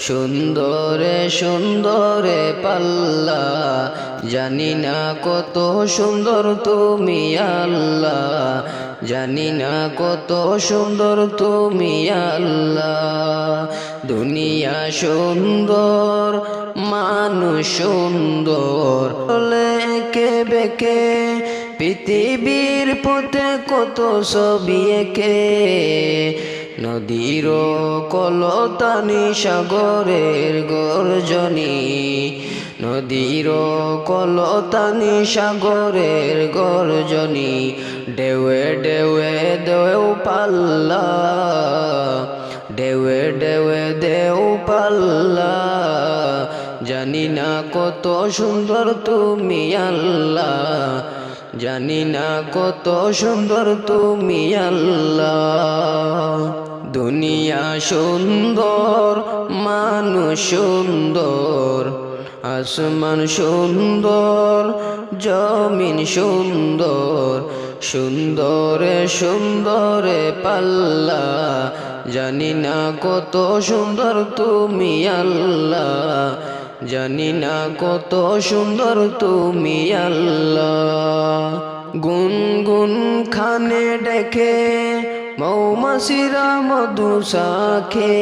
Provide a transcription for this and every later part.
সুন্দরে সুন্দরে পাল্লা। জানি না কত সুন্দর তুমি আল্লাহ। জানি না কত সুন্দর তুমি আল্লাহ। দুনিয়া সুন্দর, মানুষ সুন্দর। লেকে বেকে, পৃথিবীর পথে কত ছবি একে। নদীর কলতানি সাগরের গর্জনী, নদীর কলতানি সাগরের গর্জনী ডেওয়ে ডেওয়ে দেও পাল্লা ডেওয়ে ডেওয়ে দেও পাল্লা, জানি না কত সুন্দর তুমি আল্লাহ জানি না কত সুন্দর তুমি আল্লাহ দুনিয়া সুন্দর, মানুষ সুন্দর, আসমান সুন্দর, জমিন সুন্দর, সুন্দরে সুন্দরে পাল্লা। জানি না কত সুন্দর তুমি আল্লাহ, জানি না কত সুন্দর তুমি আল্লাহ। গুনগুন খানে ডেকে মৌমাসিরা মধু শাখে।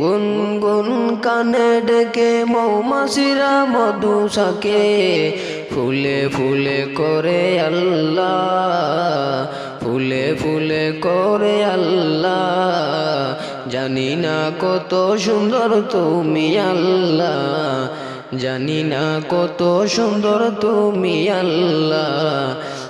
গুনগুন কানে ডেকে মৌমাসিরা মধু শাখে। ফুলে ফুলে করে আল্লাহ, ফুলে ফুলে করে আল্লাহ। জানি না কত সুন্দর তুমি আল্লাহ, জানি না কত সুন্দর তুমি আল্লাহ।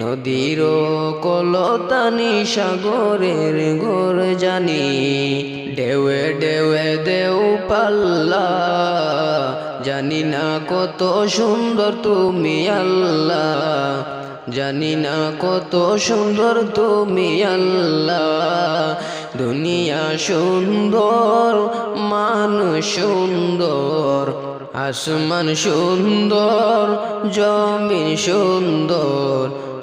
নদীর কলতানি সাগরের ঘর জানি ডেওয়ে ডেওয়ে দেও পাল্লা। জানি না কত সুন্দর তুমি আল্লাহ জানি না কত সুন্দর তুমি আল্লাহ দুনিয়া সুন্দর, মানুষ সুন্দর, আসমান সুন্দর, জমিন সুন্দর।